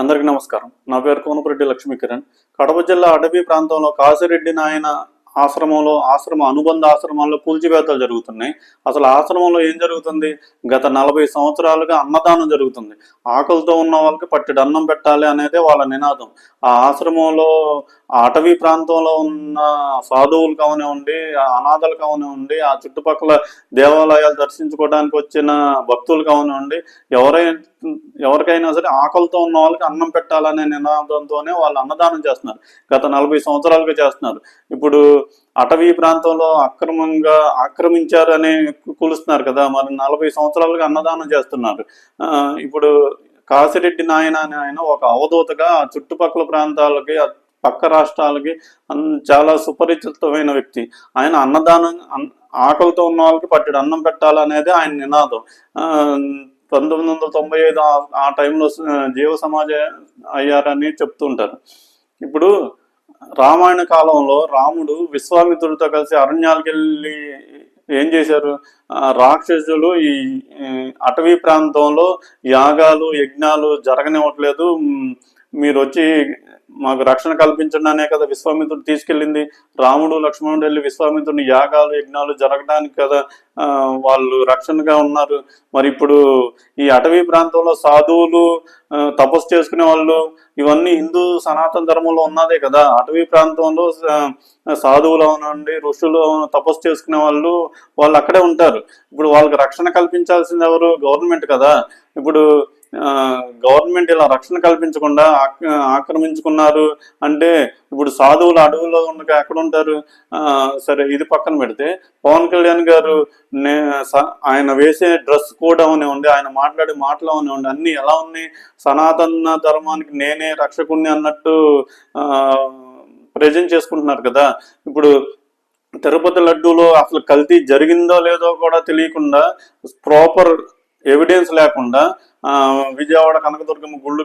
అందరికీ నమస్కారం. నా పేరు కోనపురెడ్డి లక్ష్మీ కిరణ్ కడప జిల్లా అడవి ప్రాంతంలో కాసిరెడ్డి నాయన ఆశ్రమంలో ఆశ్రమ అనుబంధ ఆశ్రమాల్లో కూల్చివేతలు జరుగుతున్నాయి. అసలు ఆశ్రమంలో ఏం జరుగుతుంది? గత నలభై సంవత్సరాలుగా అన్నదానం జరుగుతుంది. ఆకలితో ఉన్న వాళ్ళకి పట్టెడు అన్నం పెట్టాలి అనేదే వాళ్ళ నినాదం. ఆ ఆశ్రమంలో అటవీ ప్రాంతంలో ఉన్న సాధువులు కావనివ్వండి ఆ అనాథలు కావనివ్వండి ఆ చుట్టుపక్కల దేవాలయాలు దర్శించుకోవడానికి వచ్చిన భక్తులు కావనివ్వండి ఎవరైనా ఎవరికైనా సరే ఆకలితో ఉన్న వాళ్ళకి అన్నం పెట్టాలనే నినాదంతోనే వాళ్ళు అన్నదానం చేస్తున్నారు. గత నలభై సంవత్సరాలుగా చేస్తున్నారు. ఇప్పుడు అటవీ ప్రాంతంలో అక్రమంగా ఆక్రమించారు అని కూలుస్తున్నారు కదా మరి నలభై సంవత్సరాలుగా అన్నదానం చేస్తున్నారు. ఇప్పుడు కాసిరెడ్డి నాయన అని ఆయన ఒక అవధూతగా ఆ చుట్టుపక్కల ప్రాంతాలకి పక్క రాష్ట్రాలకి చాలా సుపరిచితమైన వ్యక్తి. ఆయన అన్నదానం ఆకలితో ఉన్న వాళ్ళకి పట్టెడు. అన్నం పెట్టాలనేది ఆయన నినాదం. పంతొమ్మిది వందల తొంభై ఐదు ఆ- ఆ టైంలో జీవ సమాజ అయ్యారని చెప్తుంటారు ఇప్పుడు రామాయణ కాలంలో రాముడు విశ్వామిత్రుడితో కలిసి అరణ్యాలకు వెళ్ళి ఏం చేశారు? రాక్షసులు ఈ అటవీ ప్రాంతంలో యాగాలు యజ్ఞాలు జరగనివ్వట్లేదు. మీరు వచ్చి మాకు రక్షణ కల్పించడానే కదా విశ్వామిత్రుడు తీసుకెళ్ళింది. రాముడు లక్ష్మణుడు వెళ్ళి విశ్వామిత్రుని యాగాలు యజ్ఞాలు జరగడానికి కదా వాళ్ళు రక్షణగా ఉన్నారు. మరి ఇప్పుడు ఈ అటవీ ప్రాంతంలో సాధువులు తపస్సు చేసుకునే వాళ్ళు ఇవన్నీ హిందూ సనాతన ధర్మంలో ఉన్నదే కదా. అటవీ ప్రాంతంలో సాధువులు అవునండి ఋషులు తపస్సు చేసుకునే వాళ్ళు వాళ్ళు అక్కడే ఉంటారు. ఇప్పుడు వాళ్ళకి రక్షణ కల్పించాల్సింది ఎవరు? గవర్నమెంట్ కదా. ఇప్పుడు గవర్నమెంట్ ఇలా రక్షణ కల్పించకుండా ఆక్రమించుకున్నారు. అంటే ఇప్పుడు సాధువులు అడవుల్లో ఉండగా ఎక్కడ ఉంటారు? సరే ఇది పక్కన పెడితే పవన్ కళ్యాణ్ గారు నే స- ఆయన వేసే డ్రెస్ కోడ్ అవనివ్వండి ఆయన మాట్లాడే మాటలు అవనివ్వండి అన్ని ఎలా ఉన్నాయి? సనాతన ధర్మానికి నేనే రక్షకుణ్ణి అన్నట్టు ప్రజెంట్ చేసుకుంటున్నారు కదా. ఇప్పుడు తిరుపతి లడ్డూలో అసలు కల్తీ జరిగిందో లేదో కూడా తెలియకుండా ప్రాపర్ ఎవిడెన్స్ లేకుండా విజయవాడ కనకదుర్గమ్మ గుళ్ళు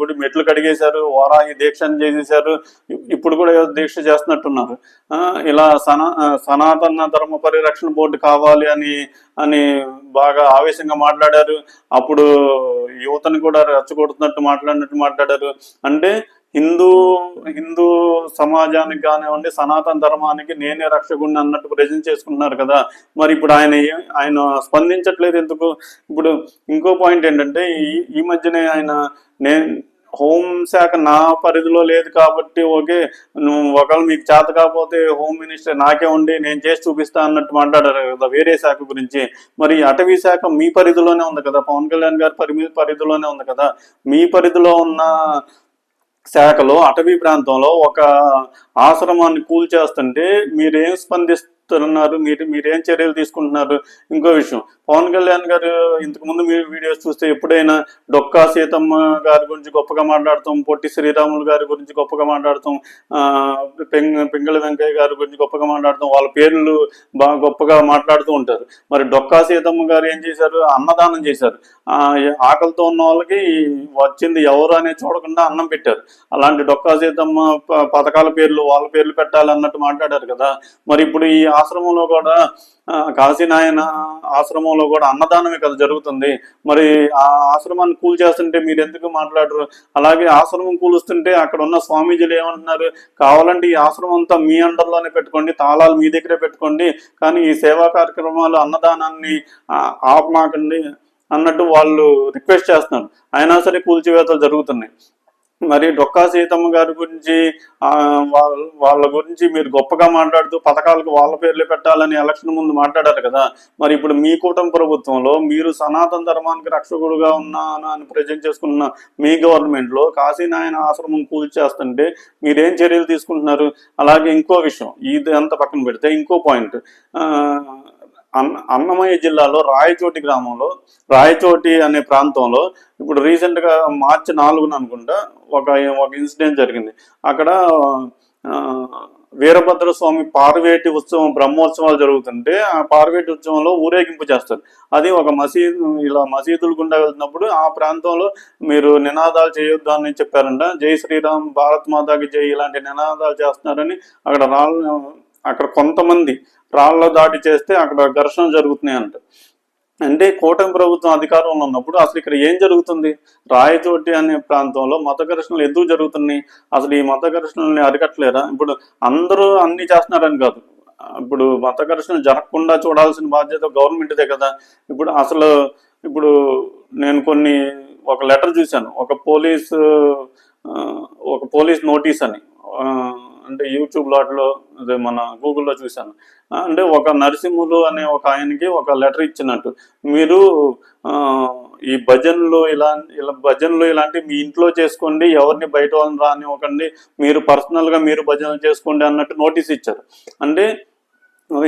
గుడి మెట్లు కడిగేశారు వారాహి దీక్షను చేసేశారు. ఇప్పుడు కూడా దీక్ష చేస్తున్నట్టున్నారు. ఆ, ఇలా సనా సనాతన ధర్మ పరిరక్షణ బోర్డు కావాలి అని అని బాగా ఆవేశంగా మాట్లాడారు. అప్పుడు యువతని కూడా రెచ్చగొడుతున్నట్టు మాట్లాడినట్టు మాట్లాడారు. అంటే హిందూ హిందూ సమాజానికి కానివ్వండి సనాతన ధర్మానికి నేనే రక్షకుడిని అన్నట్టు ప్రజెంట్ చేసుకుంటున్నారు కదా. మరి ఇప్పుడు ఆయన ఆయన స్పందించట్లేదు ఎందుకు? ఇప్పుడు ఇంకో పాయింట్ ఏంటంటే ఈ ఈ మధ్యనే ఆయన నేను హోంశాఖ నా పరిధిలో లేదు కాబట్టి ఓకే నువ్వు ఒకవేళ మీకు చేత కాకపోతే హోమ్ మినిస్టర్ నాకే ఉండి నేను చేసి చూపిస్తా అన్నట్టు మాట్లాడారు కదా వేరే శాఖ గురించి. మరి అటవీ శాఖ మీ పరిధిలోనే ఉంది కదా? పవన్ కళ్యాణ్ గారి పరిమి పరిధిలోనే ఉంది కదా? మీ పరిధిలో ఉన్న శాఖలో అటవీ ప్రాంతంలో ఒక ఆశ్రమాన్ని కూల్చేస్తుంటే మీరేం చెప్తున్నారు మీరు మీరేం చర్యలు తీసుకుంటున్నారు? ఇంకో విషయం. పవన్ కళ్యాణ్ గారు ఇంతకుముందు మీ వీడియోస్ చూస్తే ఎప్పుడైనా డొక్కా సీతమ్మ గారి గురించి గొప్పగా మాట్లాడతాం పొట్టి శ్రీరాములు గారి గురించి గొప్పగా మాట్లాడతాం ఆ, పెంగ వెంకయ్య గారి గురించి గొప్పగా మాట్లాడతాం వాళ్ళ పేర్లు బాగా గొప్పగా మాట్లాడుతూ ఉంటారు. మరి డొక్కా సీతమ్మ గారు ఏం చేశారు? అన్నదానం చేశారు. ఆకలితో ఉన్న వాళ్ళకి వచ్చింది ఎవరు అనేది చూడకుండా అన్నం పెట్టారు. అలాంటి డొక్కా సీతమ్మ ప- పథకాల పేర్లు వాళ్ళ పేర్లు పెట్టాలి అన్నట్టు మాట్లాడారు కదా. మరి ఇప్పుడు ఈ ఆశ్రమంలో కూడా కాశీనాయన ఆశ్రమంలో కూడా అన్నదానమే కదా జరుగుతుంది. మరి ఆ ఆశ్రమాన్ని కూల్ చేస్తుంటే మీరు ఎందుకు మాట్లాడరు? అలాగే ఆశ్రమం కూలుస్తుంటే అక్కడ ఉన్న స్వామీజీలు ఏమంటున్నారు? కావాలంటే ఈ ఆశ్రమం అంతా మీ అండర్లోనే పెట్టుకోండి తాళాలు మీ దగ్గరే పెట్టుకోండి కానీ ఈ సేవా కార్యక్రమాలు అన్నదానాన్ని ఆపమాకండి అన్నట్టు వాళ్ళు రిక్వెస్ట్ చేస్తున్నారు. అయినా సరే కూల్చివేతలు జరుగుతున్నాయి. మరి డొక్కా సీతమ్మ గారి గురించి వాళ్ళ వాళ్ళ గురించి మీరు గొప్పగా మాట్లాడుతూ పథకాలకు వాళ్ళ పేర్లు పెట్టాలని ఎలక్షన్ ముందు మాట్లాడారు కదా. మరి ఇప్పుడు మీ కూటమి ప్రభుత్వంలో మీరు సనాతన ధర్మానికి రక్షకుడుగా ఉన్నాను అని ప్రజెంట్ చేసుకున్న మీ గవర్నమెంట్లో కాశీనాయన ఆశ్రమం కూల్చేస్తుంటే మీరేం చర్యలు తీసుకుంటున్నారు? అలాగే ఇంకో విషయం ఇది అంత పక్కన పెడితే ఇంకో పాయింట్. అన్న అన్నమయ్య జిల్లాలో రాయచోటి గ్రామంలో రాయచోటి అనే ప్రాంతంలో ఇప్పుడు రీసెంట్గా మార్చి నాలుగున అనుకుంటా ఒక ఒక ఇన్సిడెంట్ జరిగింది. అక్కడ వీరభద్ర స్వామి పార్వేటి ఉత్సవం బ్రహ్మోత్సవాలు జరుగుతుంటే ఆ పార్వేటి ఉత్సవంలో ఊరేగింపు చేస్తారు. అది ఒక మసీదు ఇలా మసీదులు గుండా వెళ్తున్నప్పుడు ఆ ప్రాంతంలో మీరు నినాదాలు చేయొద్దు అని చెప్పారంట. జై శ్రీరామ్ భారత్ మాతాకి జై ఇలాంటి నినాదాలు చేస్తున్నారని అక్కడ రాళ్ళు అక్కడ కొంతమంది రాళ్ళ దాడి చేస్తే అక్కడ ఘర్షణ జరుగుతున్నాయి అంట. అంటే కూటమి ప్రభుత్వం అధికారంలో ఉన్నప్పుడు అసలు ఇక్కడ ఏం జరుగుతుంది? రాయచోటి అనే ప్రాంతంలో మత ఘర్షణలు ఎందుకు జరుగుతున్నాయి? అసలు ఈ మత ఘర్షణల్ని అరికట్టలేరా? ఇప్పుడు అందరూ అన్ని చేస్తున్నారని కాదు. ఇప్పుడు మత ఘర్షణలు జరగకుండా చూడాల్సిన బాధ్యత గవర్నమెంట్దే కదా. ఇప్పుడు అసలు ఇప్పుడు నేను కొన్ని ఒక లెటర్ చూశాను. ఒక పోలీస్ ఒక పోలీస్ నోటీస్ అని. అంటే యూట్యూబ్ లాట్లో అదే మన గూగుల్లో చూశాను. అంటే ఒక నరసింహులు అనే ఒక ఆయనకి ఒక లెటర్ ఇచ్చినట్టు. మీరు ఈ భజనలు ఇలా ఇలా భజనలు ఇలాంటి మీ ఇంట్లో చేసుకోండి ఎవరిని బయట వాళ్ళని రానివ్వకండి మీరు పర్సనల్గా మీరు భజనలు చేసుకోండి అన్నట్టు నోటీస్ ఇచ్చారు. అంటే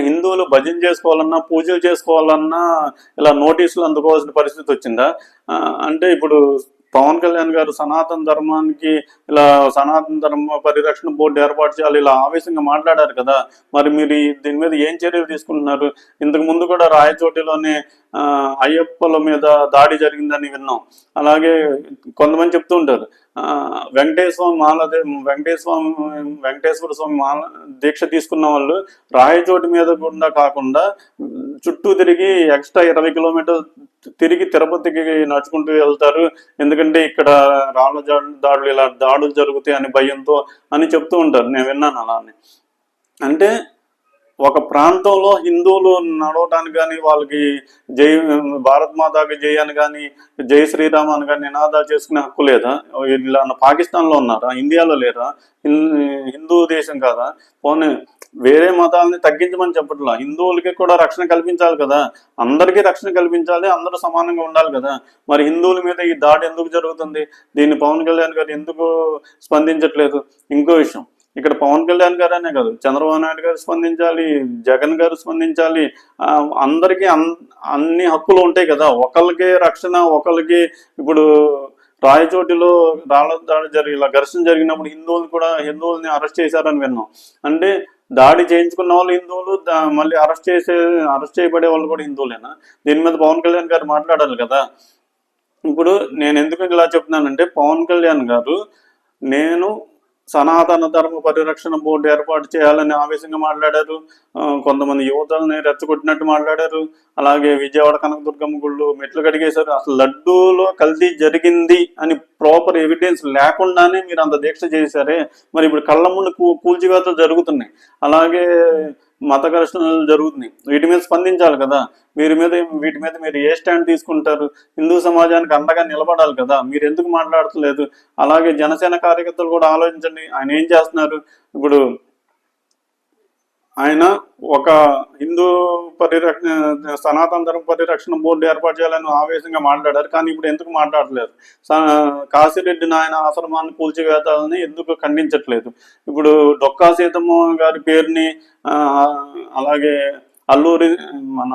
హిందువులు భజన చేసుకోవాలన్నా పూజలు చేసుకోవాలన్నా ఇలా నోటీసులు అందుకోవాల్సిన పరిస్థితి వచ్చిందా? అంటే ఇప్పుడు పవన్ కళ్యాణ్ గారు సనాతన ధర్మానికి ఇలా సనాతన ధర్మ పరిరక్షణ బోర్డు ఏర్పాటు చేయాలి ఇలా ఆవేశంగా మాట్లాడారు కదా. మరి మీరు దీని మీద ఏం చర్యలు తీసుకుంటున్నారు? ఇంతకు ముందు కూడా రాయచోటిలోనే అయ్యప్పల మీద దాడి జరిగిందని విన్నాం. అలాగే కొంతమంది చెప్తూ ఉంటారు. వెంకటేశ్వర స్వామి మాలదే వెంకటేశ్వర స్వామి వెంకటేశ్వర స్వామి మాల దీక్ష తీసుకున్న వాళ్ళు రాయచోటి మీద గుండా కాకుండా చుట్టూ తిరిగి ఎక్స్ట్రా ఇరవై కిలోమీటర్ తిరిగి తిరుపతికి నడుచుకుంటూ వెళ్తారు. ఎందుకంటే ఇక్కడ రాళ్ళ దాడులు ఇలా దాడులు జరుగుతాయి అని భయంతో అని చెప్తూ ఉంటారు. నేను విన్నాను అలా అని అంటే ఒక ప్రాంతంలో హిందువులు నడవటానికి కానీ వాళ్ళకి జై భారత్ మాతాకి జై అని కానీ జై శ్రీరామ్ అని కానీ నినాదాలు చేసుకునే హక్కు లేదా? ఇలా పాకిస్తాన్లో ఉన్నారా? ఇండియాలో లేరా? హిం- హిందూ దేశం కాదా? పోనీ వేరే మతాలని తగ్గించమని చెప్పట్లా. హిందువులకి కూడా రక్షణ కల్పించాలి కదా. అందరికీ రక్షణ కల్పించాలి అందరూ సమానంగా ఉండాలి కదా. మరి హిందువుల మీద ఈ దాడి ఎందుకు జరుగుతుంది? దీన్ని పవన్ కళ్యాణ్ గారు ఎందుకు స్పందించట్లేదు? ఇంకో విషయం. ఇక్కడ పవన్ కళ్యాణ్ గారు అనే కాదు చంద్రబాబు నాయుడు గారు స్పందించాలి జగన్ గారు స్పందించాలి అందరికీ అన్- అన్ని హక్కులు ఉంటాయి కదా. ఒకరికి రక్షణ ఒకరికి ఇప్పుడు రాయచోటిలో రాళ్ళ దాడి జరిగి ఇలా ఘర్షణ జరిగినప్పుడు హిందువులు కూడా హిందువుల్ని అరెస్ట్ చేశారని విన్నాం. అంటే దాడి చేయించుకున్న వాళ్ళు హిందువులు మళ్ళీ అరెస్ట్ చేసే అరెస్ట్ చేయబడే వాళ్ళు కూడా హిందువులేనా? దీని మీద పవన్ కళ్యాణ్ గారు మాట్లాడాలి కదా. ఇప్పుడు నేను ఎందుకు ఇలా చెప్తున్నానంటే పవన్ కళ్యాణ్ గారు నేను సనాతన ధర్మ పరిరక్షణ బోర్డు ఏర్పాటు చేయాలని ఆవేశంగా మాట్లాడారు. కొంతమంది యువతల్ని రెచ్చగొట్టినట్టు మాట్లాడారు. అలాగే విజయవాడ కనకదుర్గమ్మ గుళ్ళు మెట్లు కడిగేశారు. అసలు లడ్డూలో కల్తీ జరిగింది అని ప్రాపర్ ఎవిడెన్స్ లేకుండానే మీరు అంత దీక్ష చేశారే. మరి ఇప్పుడు కళ్ళ ముందు కూల్చివేతలు జరుగుతున్నాయి. అలాగే మత ఘర్షణలు జరుగుతున్నాయి. వీటి మీద స్పందించాలి కదా. మీరు మీద వీటి మీద మీరు ఏ స్టాండ్ తీసుకుంటారు? హిందూ సమాజానికి అండగా నిలబడాలి కదా. మీరు ఎందుకు మాట్లాడట్లేదు? అలాగే జనసేన కార్యకర్తలు కూడా ఆలోచించండి. ఆయన ఏం చేస్తున్నారు? ఇప్పుడు ఆయన ఒక హిందూ పరిరక్షణ సనాతన ధర్మ పరిరక్షణ బోర్డు ఏర్పాటు చేయాలని ఆవేశంగా మాట్లాడారు. కానీ ఇప్పుడు ఎందుకు మాట్లాడలేదు స- కాశీరెడ్డి నాయన ఆశ్రమాన్ని కూల్చివేతాలని ఎందుకు ఖండించట్లేదు? ఇప్పుడు డొక్కా సీతమ్మ గారి పేరుని అలాగే అల్లూరి మన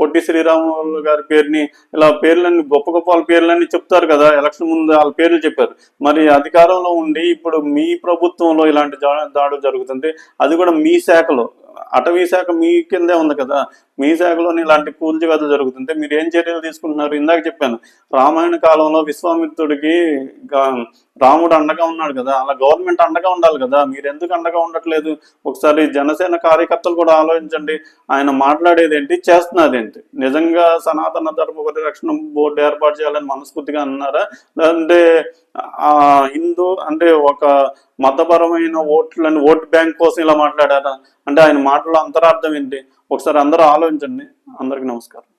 పొట్టి శ్రీరాములు గారి పేరుని ఇలా పేర్లన్నీ గొప్ప గొప్ప వాళ్ళ పేర్లన్నీ చెప్తారు కదా ఎలక్షన్ ముందు వాళ్ళ పేర్లు చెప్పారు. మరి అధికారంలో ఉండి ఇప్పుడు మీ ప్రభుత్వంలో ఇలాంటి జా- దాడులు జరుగుతుంది అది కూడా మీ శాఖలో అటవీ శాఖ మీ కిందే ఉంది కదా. మీ శాఖలోని ఇలాంటి కూల్చివేతలు జరుగుతుంటే మీరు ఏం చర్యలు తీసుకుంటున్నారు? ఇందాక చెప్పాను రామాయణ కాలంలో విశ్వామిత్రుడికి రాముడు అండగా ఉన్నాడు కదా అలా గవర్నమెంట్ అండగా ఉండాలి కదా మీరు ఎందుకు అండగా ఉండట్లేదు? ఒకసారి జనసేన కార్యకర్తలు కూడా ఆలోచించండి ఆయన మాట్లాడేది ఏంటి చేస్తున్నది ఏంటి? నిజంగా సనాతన ధర్మ పరిరక్షణ బోర్డు ఏర్పాటు చేయాలని మనస్ఫూర్తిగా అన్నారా? లేదంటే ఆ హిందూ అంటే ఒక మతపరమైన ఓట్లని ఓట్ బ్యాంక్ కోసం ఇలా మాట్లాడారా? అంటే ఆయన మాటలో అంతరార్థం ఏంటి? ఒకసారి అందరూ ఆలోచించండి. అందరికీ నమస్కారం.